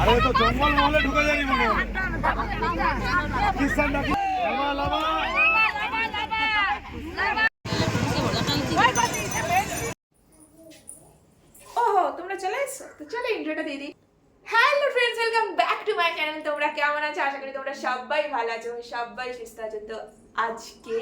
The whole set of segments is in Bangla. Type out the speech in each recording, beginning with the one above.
আরে তো জঙ্গল মহলে ঢুকে যায়নি মনে তোমরা চলে এসছো তো চলো ইন্ট্রোটা দিয়ে দিই। হ্যালো মাই চ্যানেল তোমরা কেমন আছো? আশা করি তোমরা সবাই ভালো আছো সবাই সুস্থ আছো। তো আজকে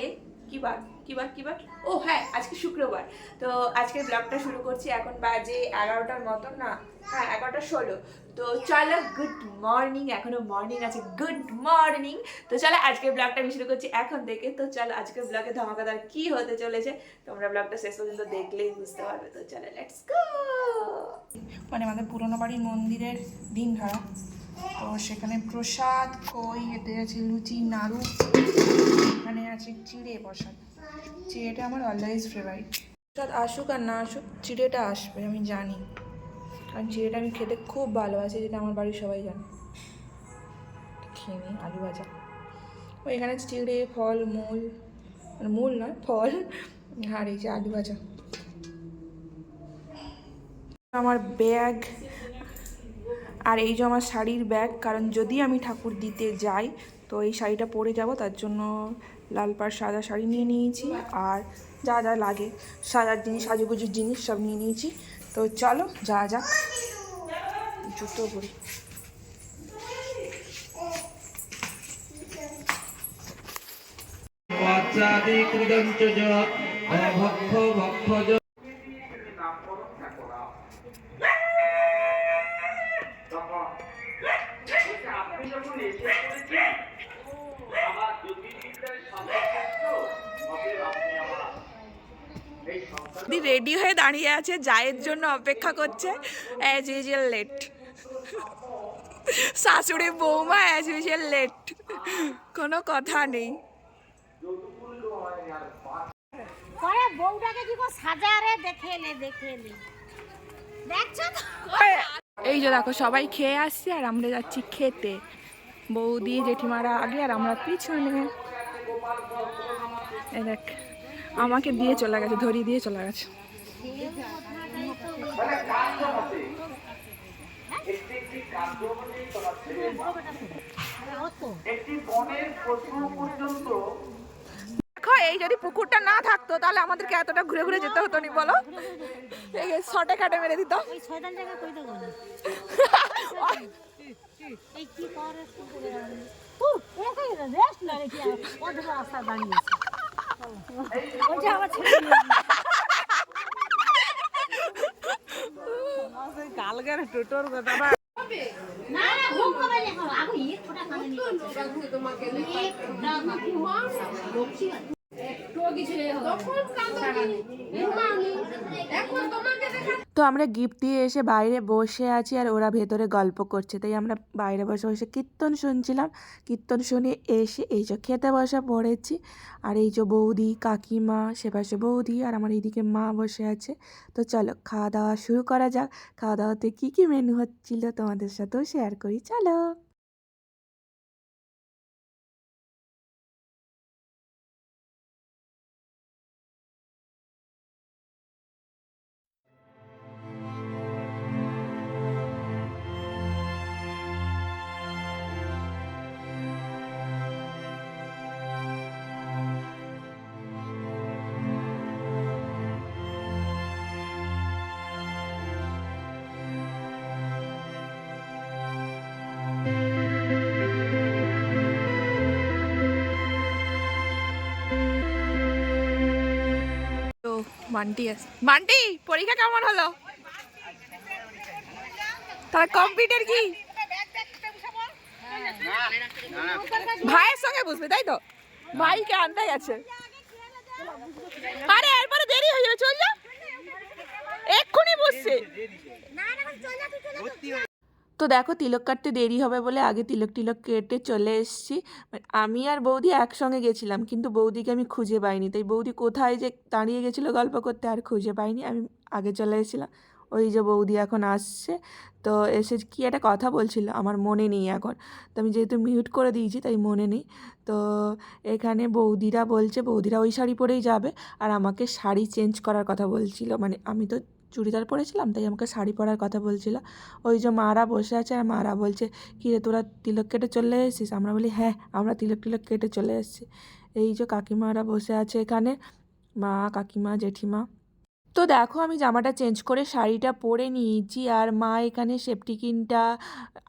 কি বার? কি বার কি বার? ও হ্যাঁ আজকে শুক্রবার। তো আজকে ব্লগটা শুরু করছি এখন বাজে এগারোটার মতন না হ্যাঁ এগারোটা ষোলো। তো চলো গুড মর্নিং এখনও মর্নিং আছে। গুড মর্নিং তো চলো আজকে ব্লগটা আমি শুরু করছি এখন থেকে। তো চলো, আজকের ব্লগে ধামাকাদার কি হতে চলেছে, তোমরা ব্লগটা শেষ পর্যন্ত দেখলেই বুঝতে পারবে। তো চলো লেটস গো মানে আমাদের পুরোনো বাড়ির মন্দিরের দিন ধরা তো সেখানে প্রসাদ, কই, এতে আছে লুচি, নাড়ু, এখানে আছে চিড়ে প্রসাদ। চিড়েটা আমার অলওয়েজ ফেভারিট প্রসাদ আসুক আর না আসুক, চিড়েটা আসবে, আমি জানি। কারণ চিড়েটা আমি খেতে খুব ভালোবাসি, যেটা আমার বাড়ির সবাই জানে। খেয়ে নিই, আলু ভাজা। ও, এখানে চিড়ে, ফল, মূল। মানে মূল নয়, ফল। আর এই যে আলু ভাজা। আমার ব্যাগ আর এই যে আমার শাড়ির ব্যাগ, কারণ যদি আমি ঠাকুর দিতে যাই, তো এই শাড়িটা পরে যাব, তার জন্য লাল পাড় সাদা শাড়ি নিয়ে নিয়েছি আর যা যা লাগে, সাজার জিনিস, সাজুগুজুর জিনিস সব নিয়ে নিয়েছি। তো চলো যা যাক। জুতো পরি। দাঁড়িয়ে আছে জায়ের জন্য অপেক্ষা করছে অ্যাজ ইউজুয়াল লেট শাশুড়ি বৌমা অ্যাজ ইউজুয়াল লেট কোনো কথা নেই। বউটাকে কি সাজারে দেখে এলে দেখে এলে দেখছ এই যে দেখো সবাই খেয়ে আসছে আর আমরা যাচ্ছি খেতে। বৌদি জেঠিমারা আগে আর আমরা পিছনে। দেখ আমাকে দিয়ে চলে গেছে ধরিয়ে দিয়ে চলে গেছে। দেখো এই যদি পুকুরটা না থাকতো তাহলে আমাদেরকে এতটা ঘুরে ঘুরে যেতে হতো নি বলো। এই শর্টে কাটে মেরে দিত। জায়গা কই দেবো এই কি করে তুই একাই রেস্ট না রে কি অধর রাস্তা দাঁড়িয়ে ওটা আমার ছেলে না না কথা কবে লেখো? তোমাকে তো আমরা গিফট দিয়ে এসে বাইরে বসে আছি আর ওরা ভেতরে গল্প করছে। তাই আমরা বাইরে বসে বসে কীর্তন শুনছিলাম। কীর্তন শুনে এসে এই যে খেতে বসা পড়েছি। আর এই যে বৌদি কাকিমা সে পাশে বৌদি আর আমার এইদিকে মা বসে আছে। তো চলো খাওয়া দাওয়া শুরু করা যাক। খাওয়া দাওয়াতে কী কী মেনু হচ্ছিল তোমাদের সাথেও শেয়ার করি। চলো। বান্টি আছে। বান্টি, পরীক্ষা কেমন হলো? তার কম্পিউটার কি? ভাইয়ের সঙ্গে বুঝবে তাই তো? ভাইকে আনতে গেছে। আরে এরপরে দেরি হয়ে যাবে, চল যা। এক্ষুনি বুঝছে তো দেখো তিলক কাটতে দেরি হবে বলে আগে তিলক টিলক কেটে চলে এসেছি। আমি আর বৌদি একসঙ্গে গেছিলাম, কিন্তু বৌদিকে আমি খুঁজে পাইনি। তাই বৌদি কোথায় যে দাঁড়িয়ে গেছিল গল্প করতে আর খুঁজে পাইনি। আমি আগে চলে এসেছিলাম, ওই যে বৌদি এখন আসছে। তো এসে কি একটা কথা বলছিল, আমার মনে নেই এখন। তো আমি যেহেতু মিউট করে দিয়েছি, তাই মনে নেই। তো এখানে বৌদিরা বলছে, বৌদিরা ওই শাড়ি পরেই যাবে। আর আমাকে শাড়ি চেঞ্জ করার কথা বলছিল। মানে আমি তো চুড়িদার পরেছিলাম, তাই আমাকে শাড়ি পরার কথা বলছিল। ওই যে মারা বসে আছে আর মারা বলছে, কি রে, তোরা তিলক কেটে চলে এসেছিস? আমরা বলি হ্যাঁ আমরা তিলক টিলক কেটে চলে এসেছি। এই যে কাকিমারা বসে আছে এখানে, মা, কাকিমা, জেঠিমা। তো দেখো আমি জামাটা চেঞ্জ করে শাড়িটা পরে নিয়েছি আর মা এখানে সেপটিকিনটা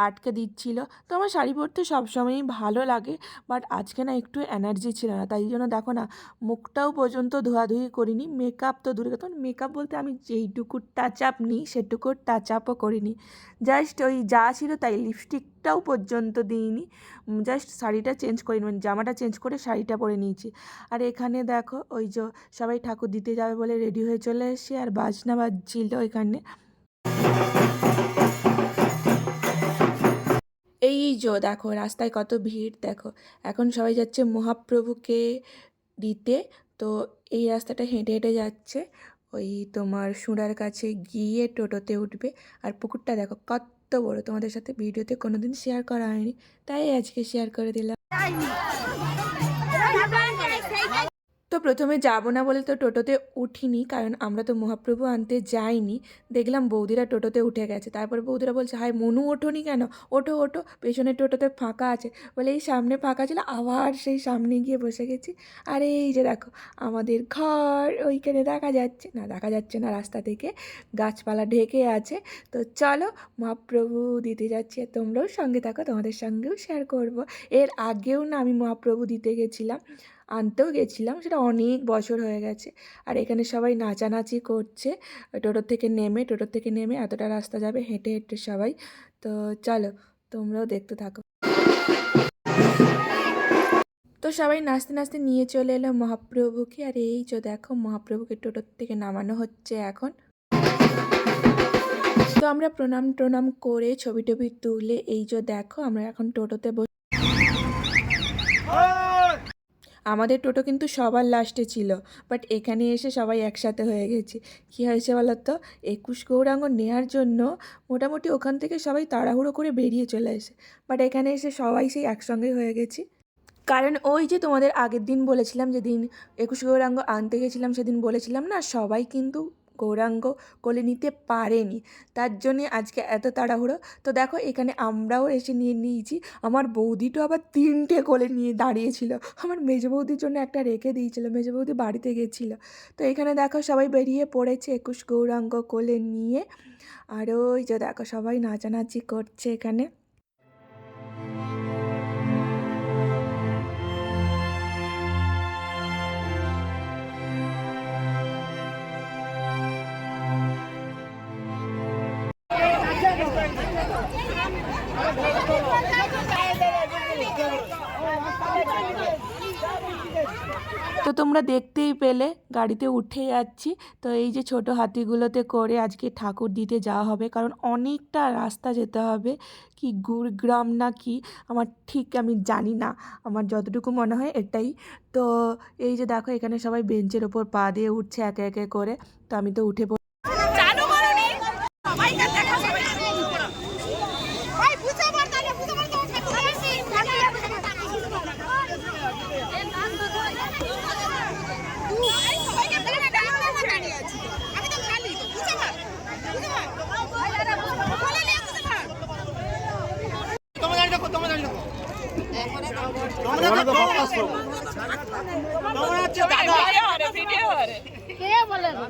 আটকে দিচ্ছিল। তো আমার শাড়ি পরতে সবসময়ই ভালো লাগে বাট আজকে না একটু এনার্জি ছিল না, তাই জন্য দেখো না মুখটাও পর্যন্ত ধোয়াধুয়ি করিনি মেকআপ তো দূরে কথা মেকআপ বলতে আমি যেইটুকু টাচ আপ নিই সেটুকু টাচ আপও করিনি। জাস্ট ওই যা ছিল তাই লিপস্টিকটাও পর্যন্ত দিইনি। জাস্ট শাড়িটা চেঞ্জ করে মানে জামাটা চেঞ্জ করে শাড়িটা পরে নিয়েছি। আর এখানে দেখো, ওই যে সবাই ঠাকুর দিতে যাবে বলে রেডি হয়ে চলে এসে আর বাজনা বাজছিল এখানে এই যে দেখো, রাস্তায় কত ভিড়, দেখো। এখন সবাই যাচ্ছে মহাপ্রভুকে দিতে, তো এই রাস্তাটা হেঁটে হেঁটে যাচ্ছে। ওই তোমার সুরার কাছে গিয়ে টোটোতে উঠবে, আর পুকুরটা দেখো কত বড় তোমাদের সাথে ভিডিওতে কোনোদিন শেয়ার করা হয়নি তাই আজকে শেয়ার করে দিলাম। তো প্রথমে যাব না বলে তো টোটোতে উঠিনি, কারণ আমরা তো মহাপ্রভু আনতে যাইনি। দেখলাম বৌদিরা টোটোতে উঠে গেছে। তারপর বৌদিরা বলছে হাই মনু, ওঠোনি কেন? ওঠো ওঠো পেছনের টোটোতে ফাঁকা আছে। বলে, এই সামনে ফাঁকা ছিল, আবার সেই সামনে গিয়ে বসে গেছি। আর, এই যে দেখো, আমাদের ঘর ওইখানে দেখা যাচ্ছে। না, দেখা যাচ্ছে না রাস্তা থেকে, গাছপালা ঢেকে আছে। তো চলো, মহাপ্রভু দিতে যাচ্ছি, আর তোমরাও সঙ্গে থাকো, তোমাদের সঙ্গেও শেয়ার করব। এর আগেও না আমি মহাপ্রভু দিতে গেছিলাম। আনতেও গেছিলাম, সেটা অনেক বছর হয়ে গেছে। আর এখানে সবাই নাচানাচি করছে টোটোর থেকে নেমে টোটোর থেকে নেমে এতটা রাস্তা যাবে হেঁটে হেঁটে সবাই। তো চলো, তোমরাও দেখতে থাকো। তো সবাই নাচতে নাচতে নিয়ে চলে এলো মহাপ্রভুকে। আর এই যে দেখো, মহাপ্রভুকে টোটোর থেকে নামানো হচ্ছে এখন। তো আমরা প্রণাম টনাম করে ছবি টবি তুলে এই যে দেখো, আমরা এখন টোটোতে বসে আমাদের টোটো কিন্তু সবার লাস্টে ছিল বাট এখানে এসে সবাই একসাথে হয়ে গেছি। কি হয়েছে বলো তো একুশ গৌরাঙ্গ নেওয়ার জন্য মোটামুটি ওখান থেকে সবাই তাড়াহুড়ো করে বেরিয়ে চলে এসে বাট এখানে এসে সবাই সেই একসঙ্গে হয়ে গেছি। কারণ ওই যে তোমাদের আগের দিন বলেছিলাম, যেদিন একুশ গৌরাঙ্গ আনতে গেছিলাম, সেদিন বলেছিলাম না, সবাই কিন্তু গৌরাঙ্গ কোলে নিতে পারেনি। তার জন্যে আজকে এত তাড়াহুড়ো। তো দেখো, এখানে আমরাও এসে নিয়ে নিয়েছি। আমার বৌদিটা আবার তিনটে কোলে নিয়ে দাঁড়িয়েছিল। আমার মেজ বৌদির জন্য একটা রেখে দিয়েছিল। মেজ বৌদি বাড়িতে গেছিল। তো এখানে দেখো, সবাই বেরিয়ে পড়েছে একুশ গৌরাঙ্গ কোলে নিয়ে। আর ওই যে দেখো, সবাই নাচানাচি করছে এখানে। তো তোমরা দেখতেই পেলে, গাড়িতে উঠে যাচ্ছি। তো এই যে ছোট হাতিগুলোতে করে আজকে ঠাকুর দিতে যাওয়া হবে, কারণ অনেকটা রাস্তা যেতে হবে। কি গুড়গ্রাম না কি? আমার ঠিক আমি জানি না, আমার যতটুকু মনে হয় এটাই। তো এই যে দেখো, এখানে সবাই বেঞ্চের ওপর পা দিয়ে উঠছে একে একে করে। তো আমি তো উঠে পড় তোমরা তো ফোকাস করো কে বলে ওই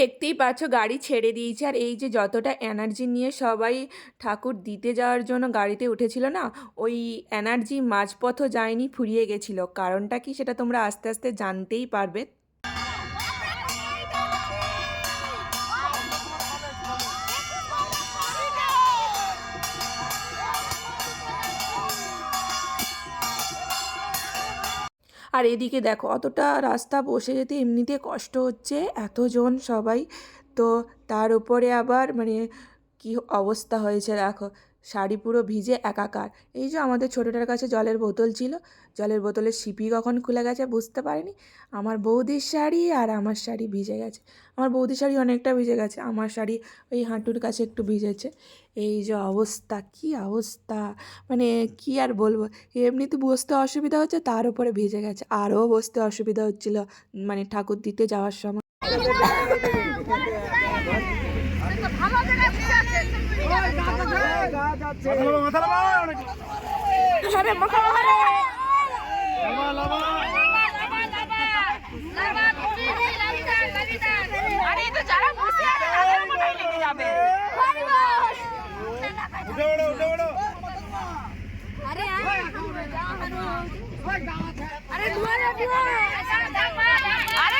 দেখতেই পাচ্ছ গাড়ি ছেড়ে দিয়েছে। আর এই যে যতটা এনার্জি নিয়ে সবাই ঠাকুর দিতে যাওয়ার জন্য গাড়িতে উঠেছিল না, ওই এনার্জি মাঝপথও যায়নি, ফুরিয়ে গেছিল। কারণটা কি সেটা তোমরা আস্তে আস্তে জানতেই পারবে। আর এদিকে দেখো, অতটা রাস্তা বসে যেতে এমনিতে কষ্ট হচ্ছে এতজন সবাই। তো তার উপরে আবার মানে কি অবস্থা হয়েছে দেখো। শাড়ি পুরো ভিজে একাকার। এই যে আমাদের ছোটোটার কাছে জলের বোতল ছিল, জলের বোতলের সিপি কখন খুলে গেছে বুঝতে পারিনি। আমার বৌদির শাড়ি আর আমার শাড়ি ভিজে গেছে। আমার বৌদির শাড়ি অনেকটা ভিজে গেছে, আমার শাড়ি ওই হাঁটুর কাছে একটু ভিজেছে। এই যে অবস্থা, কি অবস্থা? মানে কি আর বলব? এমনিতে বসতে অসুবিধা হচ্ছে, তার উপরে ভিজে গেছে। আরও বসতে অসুবিধা হচ্ছিল মানে ঠাকুর দিতে যাওয়ার সময়। মাথা নামা, মাথা নামা, অনেক। নামা, নামা। উঠে ওঠো, উঠে ওঠো। আরে এ তো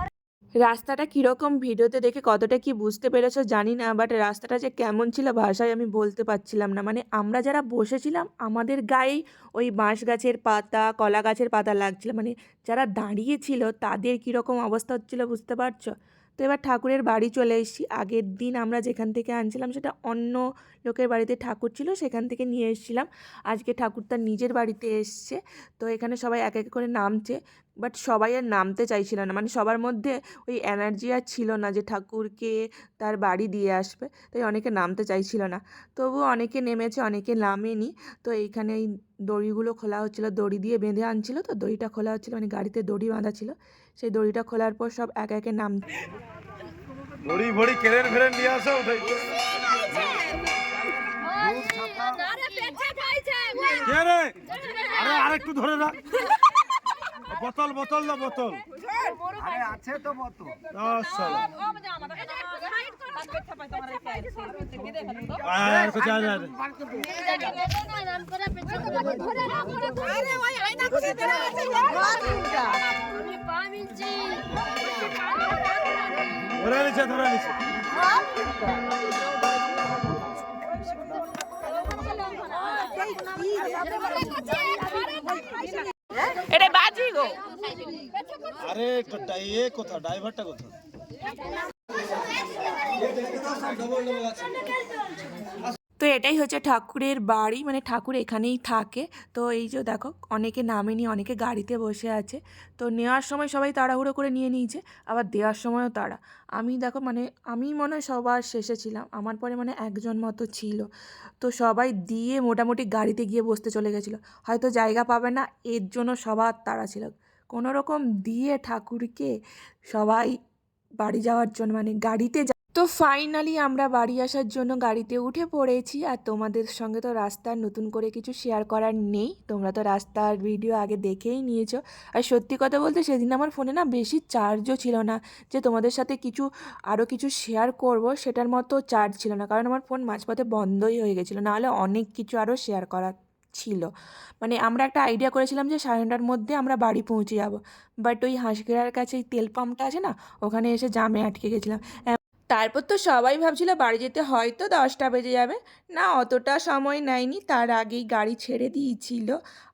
রাস্তাটা কীরকম ভিডিওতে দেখে কতটা কি বুঝতে পেরেছ জানি না বাট রাস্তাটা যে কেমন ছিল ভাষায় আমি বলতে পারছিলাম না। মানে আমরা যারা বসেছিলাম, আমাদের গায়ে ওই বাঁশ গাছের পাতা, কলা গাছের পাতা লাগছিল। মানে যারা দাঁড়িয়েছিল তাদের কীরকম অবস্থা হচ্ছিল বুঝতে পারছ? তো এবার ঠাকুরের বাড়ি চলে এসেছি। আগের দিন আমরা যেখান থেকে আনছিলাম সেটা অন্য লোকের বাড়িতে ঠাকুর ছিল, সেখান থেকে নিয়ে এসেছিলাম। আজকে ঠাকুর তার নিজের বাড়িতে এসছে। তো এখানে সবাই এক এক করে নামছে বাট সবাই আর নামতে চাইছিল না। মানে সবার মধ্যে ওই এনার্জি আর ছিল না যে ঠাকুরকে তার বাড়ি দিয়ে আসবে, তাই অনেকে নামতে চাইছিল না। তবুও অনেকে নেমেছে, অনেকে নামেনি। তো এইখানে এই দড়িগুলো খোলা হচ্ছিল, দড়ি দিয়ে বেঁধে আনছিল। তো দড়িটা খোলা হচ্ছিল মানে গাড়িতে দড়ি বাঁধা ছিল। সেই দড়িটা খোলার পর সব একে একে নাম ভরি ভরি কেরেন ফেরেন নিয়ে আসো আরে আরেকটু ধরে রাখ বোতল বোতল না বোতল আরে আছে তো বোতল আর কোথায় নিছে এটা বাজি গো। আরে ডাই এ কোথা ড্রাইভারটা কোথা। তো এটাই হচ্ছে ঠাকুরের বাড়ি মানে ঠাকুর এখানেই থাকে। তো এই যে দেখো, অনেকে নামেনি অনেকে গাড়িতে বসে আছে। তো নেওয়ার সময় সবাই তাড়াহুড়ো করে নিয়ে নিয়েছে, আবার দেওয়ার সময়ও তারা আমি দেখো মানে আমি মনে হয় সবার শেষে ছিলাম। আমার পরে মানে একজন মতো ছিল। তো সবাই দিয়ে মোটামুটি গাড়িতে গিয়ে বসতে চলে গেছিল। হয়তো জায়গা পাবে না, এর জন্য সবার তাড়া ছিল। কোনো রকম দিয়ে ঠাকুরকে সবাই বাড়ি যাওয়ার জন্য মানে গাড়িতে তো ফাইনালি আমরা বাড়ি আসার জন্য গাড়িতে উঠে পড়েছি আর তোমাদের সঙ্গে তো রাস্তার নতুন করে কিছু শেয়ার করার নেই। তোমরা তো রাস্তার ভিডিও আগে দেখেই নিয়েছো। আর সত্যি কথা বলতে সেদিন আমার ফোনে না বেশি চার্জও ছিল না। যে তোমাদের সাথে কিছু আরও কিছু শেয়ার করব সেটার মতো চার্জ ছিল না। কারণ আমার ফোন মাঝপথে বন্ধই হয়ে গেছিল। নাহলে অনেক কিছু আরও শেয়ার করার ছিল। মানে আমরা একটা আইডিয়া করেছিলাম যে সাড়ে নটার মধ্যে আমরা বাড়ি পৌঁছে যাব। বাট ওই হাঁসগেড়ার কাছে তেল পাম্পটা আছে না, ওখানে এসে জামে আটকে গেছিলাম। তারপর তো সবাই ভাবছিল বাড়ি যেতে হয়তো দশটা বেজে যাবে। না, অতটা সময় নেয়নি। তার আগেই গাড়ি ছেড়ে দিয়েছিল।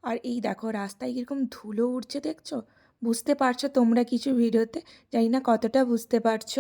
আর এই দেখো, রাস্তায় কীরকম ধুলো উঠছে দেখছ? বুঝতে পারছ তোমরা কিছু ভিডিওতে? জানি না কতটা বুঝতে পারছ।